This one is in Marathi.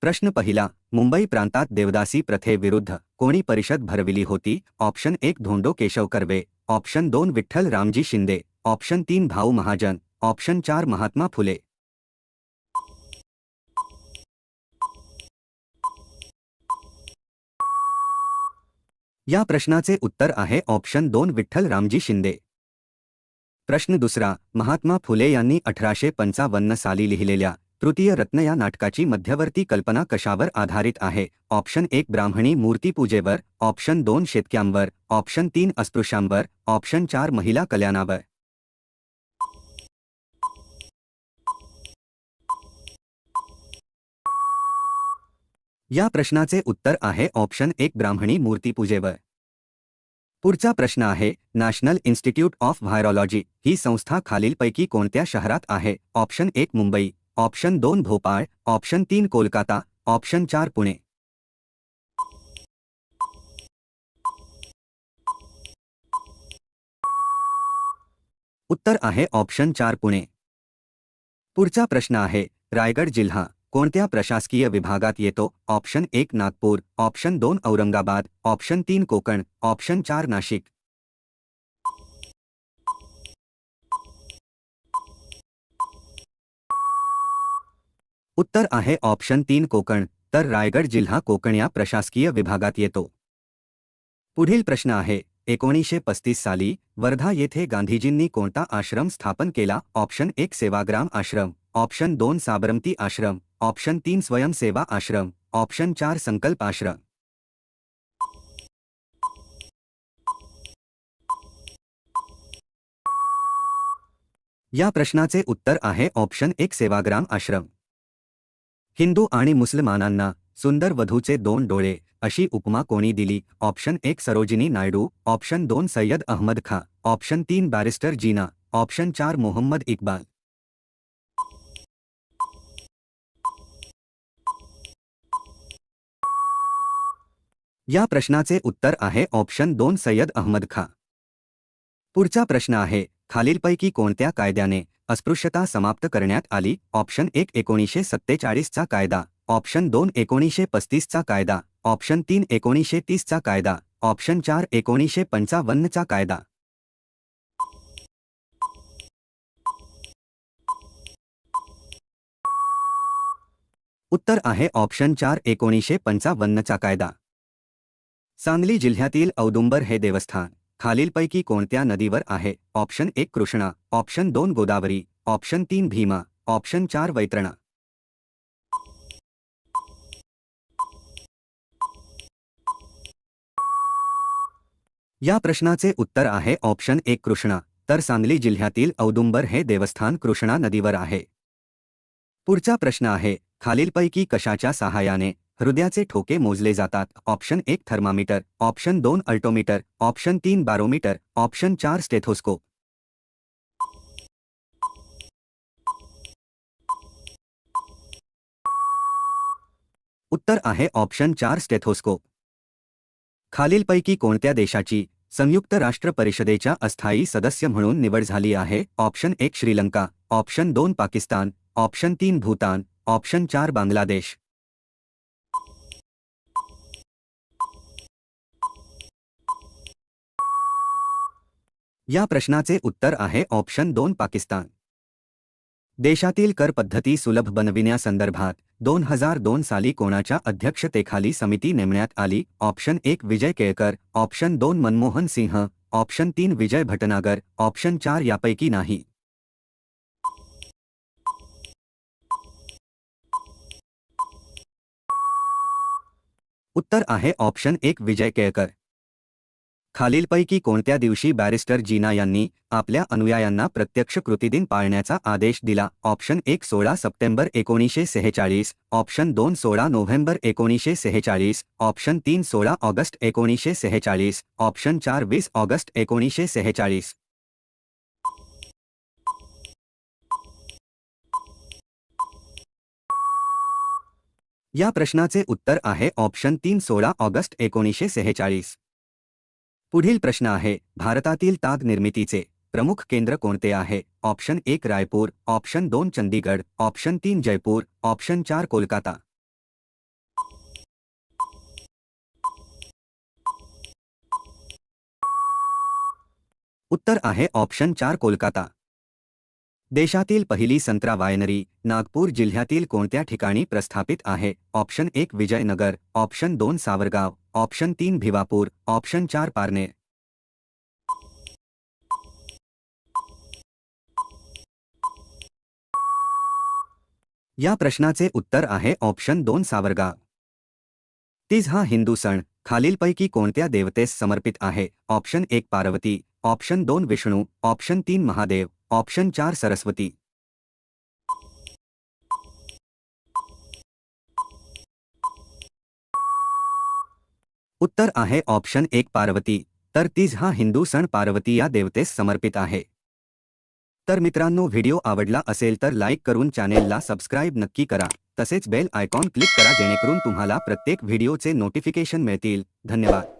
प्रश्न पहिला मुंबई प्रांतात देवदासी प्रथेविरुद्ध कोणी परिषद भरविली होती? ऑप्शन एक धोंडो केशव कर्वे. ऑप्शन दोन विठ्ठल रामजी शिंदे. ऑप्शन तीन भाऊ महाजन. ऑप्शन चार महात्मा फुले. या प्रश्नाचे उत्तर आहे ऑप्शन दोन विठ्ठल रामजी शिंदे. प्रश्न दुसरा महात्मा फुले यांनी अठराशे पंचावन्न साली लिहिलेल्या तृतीय रत्न या नाटकाची मध्यवर्ती कल्पना कशावर आधारित आहे? ऑप्शन एक ब्राह्मणी मूर्तीपूजेवर ऑप्शन दोन शेतक्यांवर. ऑप्शन तीन अस्पृश्यांवर. ऑप्शन चार महिला कल्याणावर. या प्रश्नाचे उत्तर आहे ऑप्शन एक ब्राह्मणी मूर्तीपूजेवर पुढचा प्रश्न आहे नॅशनल इन्स्टिट्यूट ऑफ व्हायरॉलॉजी ही संस्था खालीलपैकी कोणत्या शहरात आहे? ऑप्शन एक मुंबई. ऑप्शन दोन भोपाळ, ऑप्शन तीन कोलकाता, ऑप्शन चार पुणे. उत्तर आहे ऑप्शन चार पुणे. पुढचा प्रश्न आहे, रायगड जिल्हा, कोणत्या प्रशासकीय विभागात येतो? ऑप्शन एक नागपूर, ऑप्शन दोन औरंगाबाद, ऑप्शन तीन कोकण, ऑप्शन चार नाशिक. उत्तर आहे ऑप्शन तीन कोकण, तर रायगड जिल्हा कोकण या प्रशासकीय विभागात येतो. पुढील प्रश्न आहे, एकोणीसशे पस्तीस साली वर्धा येथे गांधीजींनी कोणता आश्रम स्थापन केला? ऑप्शन एक सेवाग्राम आश्रम, ऑप्शन दोन साबरमती आश्रम, ऑप्शन तीन स्वयंसेवा आश्रम, ऑप्शन चार संकल्प आश्रम. या प्रश्नाचे उत्तर आहे ऑप्शन एक सेवाग्राम आश्रम. हिंदू आणि मुसलमानांना सुंदर वधूचे दोन डोळे अशी उपमा कोणी दिली? ऑप्शन एक सरोजिनी नायडू ऑप्शन दोन सय्यद अहमद खा ऑप्शन तीन बॅरिस्टर जीना ऑप्शन चार मोहम्मद इक्बाल. या प्रश्नाचे उत्तर आहे ऑप्शन दोन सय्यद अहमद खा. पुढचा प्रश्न आहे खालीलपैकी कोणत्या कायद्याने अस्पृश्यता समाप्त करण्यात आली. ऑप्शन एक एकोणीसशे सत्तेचाळीसचा कायदा. ऑप्शन दोन एकोणीसशे पस्तीसचा कायदा. ऑप्शन तीन एकोणीसशे तीसचा कायदा. ऑप्शन चार एकोणीसशे पंचावन्नचा कायदा. उत्तर आहे. ऑप्शन चार एकोणीसशे पंचावन्नचा कायदा. सांगली जिल्ह्यातील औदुंबर हे देवस्थान. खालीलपैकी कोणत्या नदीवर आहे? ऑप्शन एक कृष्णा ऑप्शन दोन गोदावरी ऑप्शन तीन भीमा ऑप्शन चार वैतरणा. या प्रश्नाचे उत्तर आहे ऑप्शन एक कृष्णा तर सांगली जिल्ह्यातील औदुंबर हे देवस्थान कृष्णा नदीवर आहे. पुढचा प्रश्न आहे खालीलपैकी कशाच्या सहाय्याने हृदयाचे ठोके मोजले जातात. ऑप्शन एक थर्मामीटर. ऑप्शन दोन अल्टोमीटर. ऑप्शन तीन बॅरोमीटर. ऑप्शन चार स्टेथोस्कोप. उत्तर आहे ऑप्शन चार स्टेथोस्कोप. खालीलपैकी कोणत्या देशाची संयुक्त राष्ट्र परिषदेच्या अस्थायी सदस्य म्हणून निवड झाली आहे? ऑप्शन एक श्रीलंका. ऑप्शन दोन पाकिस्तान. ऑप्शन तीन भूतान. ऑप्शन चार बांगलादेश. या प्रश्नाचे उत्तर आहे ऑप्शन दोन पाकिस्तान. देशातील कर पद्धती सुलभ बनविण्यासंदर्भात दोन हजार दोन साली कोणाच्या अध्यक्षतेखाली समिती नेमण्यात आली? ऑप्शन एक विजय केळकर ऑप्शन दोन मनमोहन सिंह ऑप्शन तीन विजय भटनागर ऑप्शन चार यापैकी नाही. उत्तर आहे ऑप्शन एक विजय केळकर. खालीलपैकी कोणत्या दिवशी बॅरिस्टर जीना यांनी आपल्या अनुयायांना प्रत्यक्ष कृतीदिन पाळण्याचा आदेश दिला? ऑप्शन एक सोळा सप्टेंबर एकोणीसशे सेहेचाळीस. ऑप्शन दोन सोळा नोव्हेंबर एकोणीसशे सेहेचाळीस. ऑप्शन तीन सोळा ऑगस्ट एकोणीसशे सेहेचाळीस. ऑप्शन चार वीस ऑगस्ट एकोणीसशे सेहेचाळीस. या प्रश्नाचे उत्तर आहे ऑप्शन तीन सोळा ऑगस्ट एकोणीसशे सेहेचाळीस. पुढ़ प्रश्न आहे, भारतातील ताग निर्मित प्रमुख केंद्र कोणते आहे? ऑप्शन एक रायपुर, ऑप्शन दोन चंडीगढ़ ऑप्शन तीन, जयपुर, ऑप्शन चार, कोलकाता. उत्तर आहे, ऑप्शन चार, कोलकाता. देशातील पहिली संत्रा वायनरी, नागपुर जिह्ल ठिकाणी प्रस्थापित आहे? ऑप्शन एक, विजयनगर, ऑप्शन दोन, सावरगाव. ऑप्शन तीन भिवापूर ऑप्शन चार पारने या प्रश्नाचे उत्तर आहे ऑप्शन दोन सावरगा. तीज हा हिंदू सण खालीलपैकी कोणत्या देवतेस समर्पित आहे? ऑप्शन एक पार्वती ऑप्शन दोन विष्णू ऑप्शन तीन महादेव ऑप्शन चार सरस्वती. उत्तर आहे ऑप्शन एक पार्वती. तर तीज हा हिंदू सण पार्वती या देवतेस समर्पित आहे. तर मित्रांनो व्हिडिओ आवडला असेल तर लाईक करून चॅनेलला सबस्क्राईब नक्की करा. तसेच बेल आयकॉन क्लिक करा जेणेकरून तुम्हाला प्रत्येक व्हिडिओचे नोटिफिकेशन मिळतील. धन्यवाद.